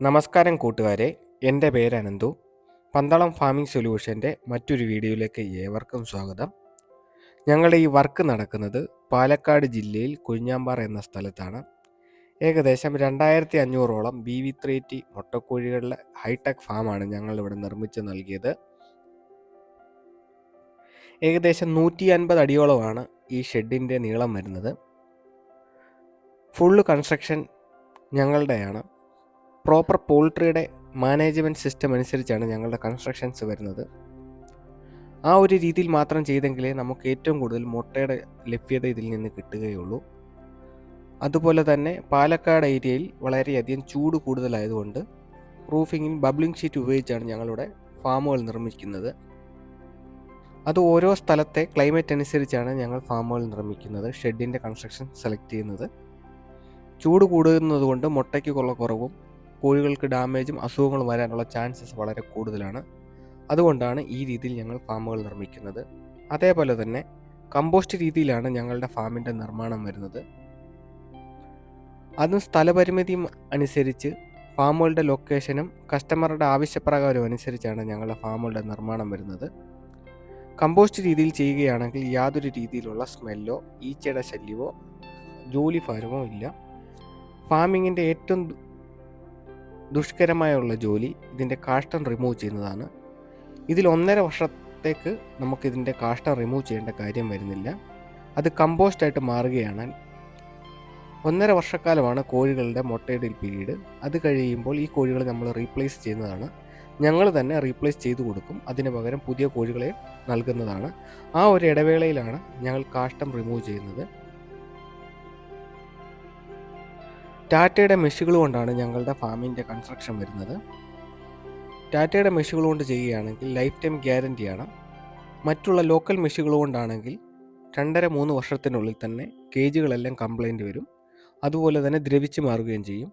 നമസ്കാരം കൂട്ടുകാരെ എന്റെ പേര് അനന്തു. പന്തളം ഫാമിംഗ് സൊല്യൂഷന്റെ മറ്റൊരു വീഡിയോയിലേക്ക് ഏവർക്കും സ്വാഗതം. ഞങ്ങളുടെ ഈ വർക്ക് നടക്കുന്നത് പാലക്കാട് ജില്ലയിൽ കുഴിഞ്ഞാമ്പാറ എന്ന സ്ഥലത്താണ്. ഏകദേശം രണ്ടായിരത്തി അഞ്ഞൂറോളം ബി വി ത്രീ ടി മുട്ടക്കോഴികളുടെ ഹൈടെക് ഫാമാണ് ഞങ്ങളിവിടെ നിർമ്മിച്ച് നൽകിയത്. ഏകദേശം നൂറ്റി അൻപത് അടിയോളമാണ് ഈ ഷെഡിന്റെ നീളം വരുന്നത്. ഫുള്ള് കൺസ്ട്രക്ഷൻ ഞങ്ങളുടെയാണ്. പ്രോപ്പർ പോൾട്രിയുടെ മാനേജ്മെന്റ് സിസ്റ്റം അനുസരിച്ചാണ് ഞങ്ങളുടെ കൺസ്ട്രക്ഷൻസ് വരുന്നത്. ആ ഒരു രീതിയിൽ മാത്രം ചെയ്തെങ്കിലേ നമുക്ക് ഏറ്റവും കൂടുതൽ മുട്ടയുടെ ലഭ്യത ഇതിൽ നിന്ന് കിട്ടുകയുള്ളൂ. അതുപോലെ തന്നെ പാലക്കാട് ഏരിയയിൽ വളരെയധികം ചൂട് കൂടുതലായതുകൊണ്ട് റൂഫിങ്ങിൽ ബബ്ലിംഗ് ഷീറ്റ് ഉപയോഗിച്ചാണ് ഞങ്ങളുടെ ഫാമുകൾ നിർമ്മിക്കുന്നത്. അത് ഓരോ സ്ഥലത്തെ ക്ലൈമറ്റ് അനുസരിച്ചാണ് ഞങ്ങൾ ഫാമുകൾ നിർമ്മിക്കുന്നത് ഷെഡിന്റെ കൺസ്ട്രക്ഷൻ സെലക്ട് ചെയ്യുന്നത്. ചൂട് കൂടുന്നതുകൊണ്ട് മുട്ടയ്ക്ക് കുറവും കോഴികൾക്ക് ഡാമേജും അസുഖങ്ങളും വരാനുള്ള ചാൻസസ് വളരെ കൂടുതലാണ്. അതുകൊണ്ടാണ് ഈ രീതിയിൽ ഞങ്ങൾ ഫാമുകൾ നിർമ്മിക്കുന്നത്. അതേപോലെ തന്നെ കമ്പോസ്റ്റ് രീതിയിലാണ് ഞങ്ങളുടെ ഫാമിന്റെ നിർമ്മാണം വരുന്നത്. അതും സ്ഥലപരിമിതി അനുസരിച്ച് ഫാമുകളുടെ ലൊക്കേഷനും കസ്റ്റമറുടെ ആവശ്യപ്രകാരം അനുസരിച്ചാണ് ഞങ്ങളുടെ ഫാമുകളുടെ നിർമ്മാണം വരുന്നത്. കമ്പോസ്റ്റ് രീതിയിൽ ചെയ്യുകയാണെങ്കിൽ യാതൊരു രീതിയിലുള്ള സ്മെല്ലോ ഈച്ചയുടെ ശല്യമോ ജോലി ഭാരമോ ഇല്ല. ഫാമിങ്ങിന്റെ ഏറ്റവും ദുഷ്കരമായുള്ള ജോലി ഇതിന്റെ കാഷ്ടം റിമൂവ് ചെയ്യുന്നതാണ്. ഇതിൽ ഒന്നര വർഷത്തേക്ക് നമുക്കിതിന്റെ കാഷ്ടം റിമൂവ് ചെയ്യേണ്ട കാര്യം വരുന്നില്ല. അത് കമ്പോസ്റ്റായിട്ട് മാറുകയാണ്. ഒന്നര വർഷക്കാലമാണ് കോഴികളുടെ മുട്ടയിടൽ പീരീഡ്. അത് കഴിയുമ്പോൾ ഈ കോഴികളെ നമ്മൾ റീപ്ലേസ് ചെയ്യുന്നതാണ്. ഞങ്ങൾ തന്നെ റീപ്ലേസ് ചെയ്തു കൊടുക്കും. അതിന് പകരം പുതിയ കോഴികളെ നൽകുന്നതാണ്. ആ ഒരു ഇടവേളയിലാണ് ഞങ്ങൾ കാഷ്ടം റിമൂവ് ചെയ്യുന്നത്. ടാറ്റയുടെ മെഷുകൾ കൊണ്ടാണ് ഞങ്ങളുടെ ഫാമിന്റെ കൺസ്ട്രക്ഷൻ വരുന്നത്. ടാറ്റയുടെ മെഷുകൾ കൊണ്ട് ചെയ്യുകയാണെങ്കിൽ ലൈഫ് ടൈം ഗ്യാരന്റിയാണ് മറ്റുള്ള ലോക്കൽ മെഷുകൾ കൊണ്ടാണെങ്കിൽ രണ്ടര മൂന്ന് വർഷത്തിനുള്ളിൽ തന്നെ കേജുകളെല്ലാം കംപ്ലൈന്റ് വരും. അതുപോലെ തന്നെ ദ്രവിച്ച് മാറുകയും ചെയ്യും.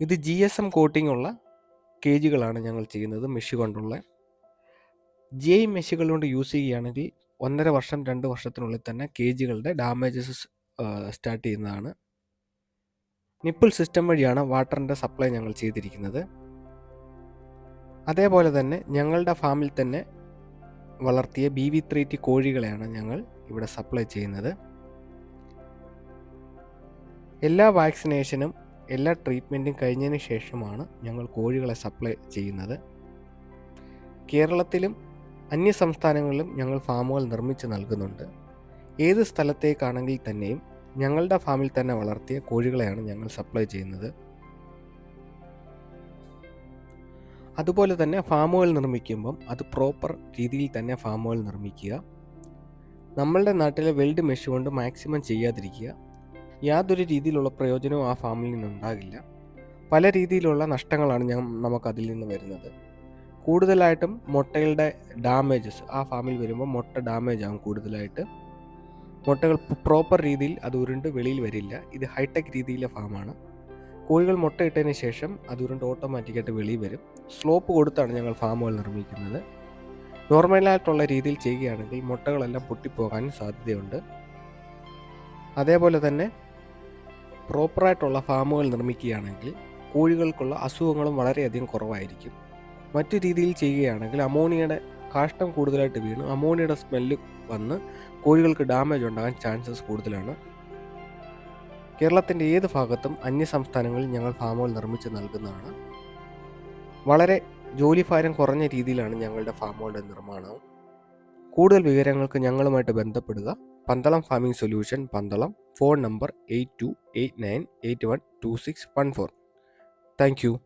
ഇത് ജി എസ് എം കോട്ടിംഗ് ഉള്ള കേജുകളാണ് ഞങ്ങൾ ചെയ്യുന്നത് മെഷ് കൊണ്ടുള്ള. ജി ഐ മെഷുകൾ കൊണ്ട് യൂസ് ചെയ്യുകയാണെങ്കിൽ ഒന്നര വർഷം രണ്ട് വർഷത്തിനുള്ളിൽ തന്നെ കേജുകളുടെ ഡാമേജസ് സ്റ്റാർട്ട് ചെയ്യുന്നതാണ്. നിപ്പിൾ സിസ്റ്റം വഴിയാണ് വാട്ടറിന്റെ സപ്ലൈ ഞങ്ങൾ ചെയ്തിരിക്കുന്നത്. അതേപോലെ തന്നെ ഞങ്ങളുടെ ഫാമിൽ തന്നെ വളർത്തിയ ബി വി ത്രീ ടി കോഴികളെയാണ് ഞങ്ങൾ ഇവിടെ സപ്ലൈ ചെയ്യുന്നത്. എല്ലാ വാക്സിനേഷനും എല്ലാ ട്രീറ്റ്മെന്റും കഴിഞ്ഞതിന് ശേഷമാണ് ഞങ്ങൾ കോഴികളെ സപ്ലൈ ചെയ്യുന്നത്. കേരളത്തിലും അന്യ സംസ്ഥാനങ്ങളിലും ഞങ്ങൾ ഫാമുകൾ നിർമ്മിച്ച് നൽകുന്നുണ്ട്. ഏത് സ്ഥലത്തേക്കാണെങ്കിൽ തന്നെയും ഞങ്ങളുടെ ഫാമിൽ തന്നെ വളർത്തിയ കോഴികളെയാണ് ഞങ്ങൾ സപ്ലൈ ചെയ്യുന്നത്. അതുപോലെ തന്നെ ഫാമുകൾ നിർമ്മിക്കുമ്പം അത് പ്രോപ്പർ രീതിയിൽ തന്നെ ഫാമുകൾ നിർമ്മിക്കുക. നമ്മളുടെ നാട്ടിലെ വെൽഡ് മെഷ് കൊണ്ട് മാക്സിമം ചെയ്യാതിരിക്കുക. യാതൊരു രീതിയിലുള്ള പ്രയോജനവും ആ ഫാമിൽ നിന്നുണ്ടാകില്ല. പല രീതിയിലുള്ള നഷ്ടങ്ങളാണ് ഞാൻ നമുക്ക് അതിൽ നിന്ന് വരുന്നത്. കൂടുതലായിട്ടും മുട്ടകളുടെ ഡാമേജസ് ആ ഫാമിൽ വരുമ്പോൾ മുട്ട ഡാമേജ് ആകും കൂടുതലായിട്ട്. മുട്ടകൾ പ്രോപ്പർ രീതിയിൽ അത് ഉരുണ്ട് വെളിയിൽ വരില്ല. ഇത് ഹൈടെക് രീതിയിലെ ഫാമാണ് കോഴികൾ മുട്ടയിട്ടതിന് ശേഷം അത് ഉരുണ്ട് ഓട്ടോമാറ്റിക്കായിട്ട് വെളിയിൽ വരും. സ്ലോപ്പ് കൊടുത്താണ് ഞങ്ങൾ ഫാമുകൾ നിർമ്മിക്കുന്നത്. നോർമലായിട്ടുള്ള രീതിയിൽ ചെയ്യുകയാണെങ്കിൽ മുട്ടകളെല്ലാം പൊട്ടിപ്പോകാൻ സാധ്യതയുണ്ട്. അതേപോലെ തന്നെ പ്രോപ്പറായിട്ടുള്ള ഫാമുകൾ നിർമ്മിക്കുകയാണെങ്കിൽ കോഴികൾക്കുള്ള അസുഖങ്ങളും വളരെയധികം കുറവായിരിക്കും. മറ്റു രീതിയിൽ ചെയ്യുകയാണെങ്കിൽ അമോണിയയുടെ കാഷ്ടം കൂടുതലായിട്ട് വീണ്. അമോണിയയുടെ സ്മെല്ല് വന്ന് കോഴികൾക്ക് ഡാമേജ് ഉണ്ടാകാൻ ചാൻസസ് കൂടുതലാണ്. കേരളത്തിന്റെ ഏത് ഭാഗത്തും അന്യ സംസ്ഥാനങ്ങളിൽ ഞങ്ങൾ ഫാമുകൾ നിർമ്മിച്ച് നൽകുന്നതാണ്. വളരെ ജോലിഭാരം കുറഞ്ഞ രീതിയിലാണ് ഞങ്ങളുടെ ഫാമുകളുടെ നിർമ്മാണം. കൂടുതൽ വിവരങ്ങൾക്ക് ഞങ്ങളുമായിട്ട് ബന്ധപ്പെടുക. Pandalam farming solution Pandalam phone number eight two eight nine eight one two six one four thank you